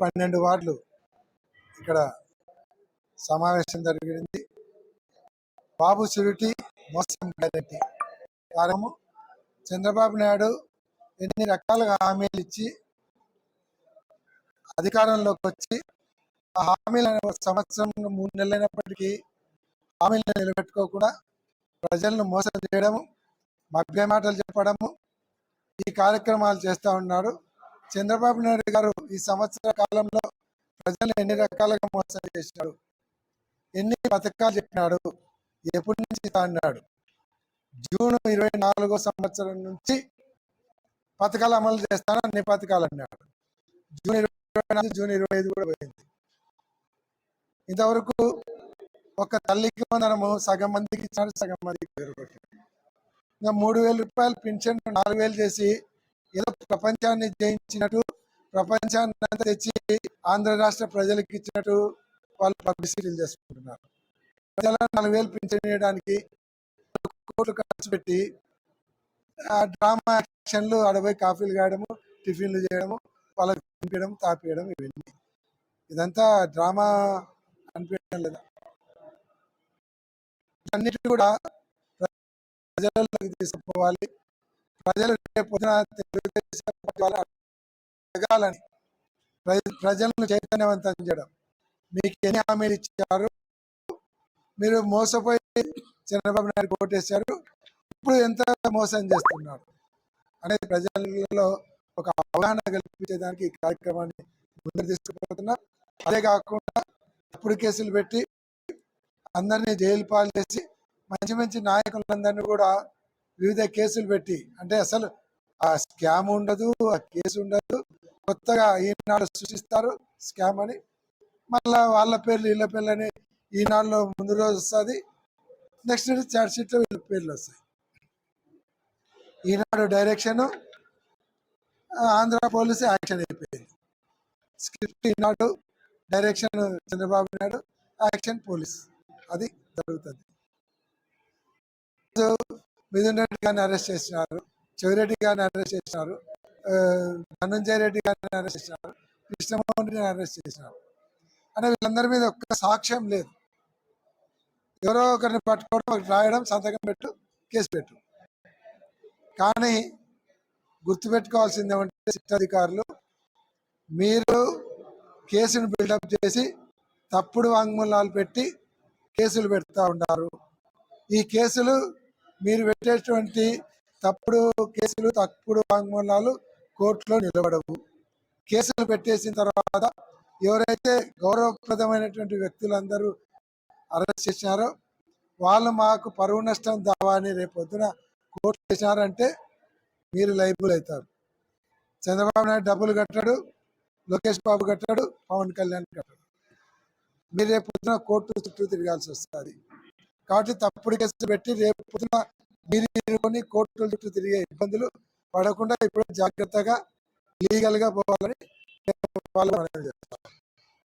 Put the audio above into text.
పన్నెండు వార్డులు ఇక్కడ సమావేశం జరిగింది. బాబు షూరిటీ మోసం గ్యారంటీ కారణము చంద్రబాబు నాయుడు ఎన్ని రకాలుగా హామీలు ఇచ్చి అధికారంలోకి వచ్చి ఆ హామీలు సంవత్సరం మూడు నెలలైనప్పటికీ హామీలను నిలబెట్టుకోకుండా ప్రజలను మోసం చేయడము మభ్య మాటలు చెప్పడము ఈ కార్యక్రమాలు చేస్తూ ఉన్నాడు చంద్రబాబు నాయుడు గారు ఈ సంవత్సర కాలంలో ప్రజలను ఎన్ని రకాలుగా మోసం చేసినాడు ఎన్ని పథకాలు చెప్పినాడు ఎప్పటి నుంచి అన్నాడు. జూన్ ఇరవై నాలుగో సంవత్సరం నుంచి పథకాలు అమలు చేస్తాను అన్ని పథకాలు అన్నాడు. జూన్ ఇరవై నాలుగు జూన్ ఇరవై ఐదు కూడా పోయింది. ఇంతవరకు ఒక తల్లికి వందనము సగం మందికి ఇచ్చాడు సగం మందికి ఇంకా మూడు వేల రూపాయలు పింఛన్ నాలుగు వేలు చేసి ఏదో ప్రపంచాన్ని జయించినట్టు ప్రపంచాన్ని అంతా తెచ్చి ఆంధ్ర రాష్ట్ర ప్రజలకు ఇచ్చినట్టు వాళ్ళు పబ్లిసిటీలు చేసుకుంటున్నారు. ప్రజల నాలుగు వేలు పింఛన్ చేయడానికి కోట్లు ఖర్చు పెట్టి ఆ డ్రామా యాక్షన్లు అడపోయి కాఫీలు కాయడము టిఫిన్లు చేయడము వాళ్ళకి తినిపించడం తాపేయడం ఇవన్నీ. ఇదంతా డ్రామా అనిపించడం లేదా? అన్నిటి కూడా ప్రజలకు తీసుకుపోవాలి ప్రజలు రేపొద్దున తెలుగుదేశం అడగాలని ప్రజలను చైతన్యవంతం చేయడం. మీకు ఎన్ని హామీలు ఇచ్చారు? మీరు మోసపోయి చంద్రబాబు నాయుడు కోటేశారు. ఇప్పుడు ఎంత మోసం చేస్తున్నారు? అనేది ప్రజలలో ఒక అవగాహన కల్పించేదానికి ఈ కార్యక్రమాన్ని ముందుకు తీసుకుపోతున్నారు అదే కాకుండా తప్పుడు కేసులు పెట్టి అందరినీ జైలు పాలు చేసి మంచి మంచి నాయకులందరినీ కూడా వివిధ కేసులు పెట్టి అంటే అసలు ఆ స్కామ్ ఉండదు ఆ కేసు ఉండదు. కొత్తగా ఈనాడు సృష్టిస్తారు స్కామ్ అని. మళ్ళా వాళ్ళ పేర్లు వీళ్ళ పేర్లు అని ఈనాడులో ముందు రోజు వస్తుంది. నెక్స్ట్ చార్జ్ షీట్లో వీళ్ళ పేర్లు వస్తాయి. Eenadu direction Andhra police action అయిపోయింది. Script Eenadu direction Chandrababu Naidu action police. అది జరుగుతుంది. మిథున్ రెడ్డి గారిని అరెస్ట్ చేసినారు చెవిరెడ్డి గారిని అరెస్ట్ చేసినారు ధనంజయ రెడ్డి గారిని అరెస్ట్ చేసినారు కృష్ణమోహన్ రెడ్డిని అరెస్ట్ చేసినారు. అంటే వీళ్ళందరి మీద ఒక్క సాక్ష్యం లేదు. ఎవరో ఒకరిని పట్టుకోవడం ఒకటి రాయడం సంతకం పెట్టు కేసు పెట్టు. కానీ గుర్తుపెట్టుకోవాల్సింది ఏమంటే శిక్ష అధికారులు మీరు కేసును బిల్డప్ చేసి తప్పుడు వాంగ్మూలాలు పెట్టి కేసులు పెడతా ఉన్నారు. ఈ కేసులు మీరు పెట్టేటువంటి తప్పుడు కేసులు తప్పుడు వాంగ్మూలాలు కోర్టులో నిలబడవు. కేసులు పెట్టేసిన తర్వాత ఎవరైతే గౌరవప్రదమైనటువంటి వ్యక్తులందరూ అరెస్ట్ చేసినారో వాళ్ళు మాకు పరువు నష్టం దావా అని రేపు పొద్దున కోర్టు చేసినారంటే మీరు లైబుల్ అవుతారు. చంద్రబాబు నాయుడు డబ్బులు కట్టాడు లోకేష్ బాబు కట్టాడు పవన్ కళ్యాణ్ కట్టాడు. మీరు రేపు పొద్దున కోర్టు చుట్టూ తిరగాల్సి వస్తుంది. కాబట్టి తప్పుడు కేసులు పెట్టి రేపు పొద్దున మీరు ఇరుకొని కోర్టుల చుట్టూ తిరిగే ఇబ్బందులు పడకుండా ఇప్పుడు జాగ్రత్తగా లీగల్గా పోవాలని వాళ్ళు చేస్తారు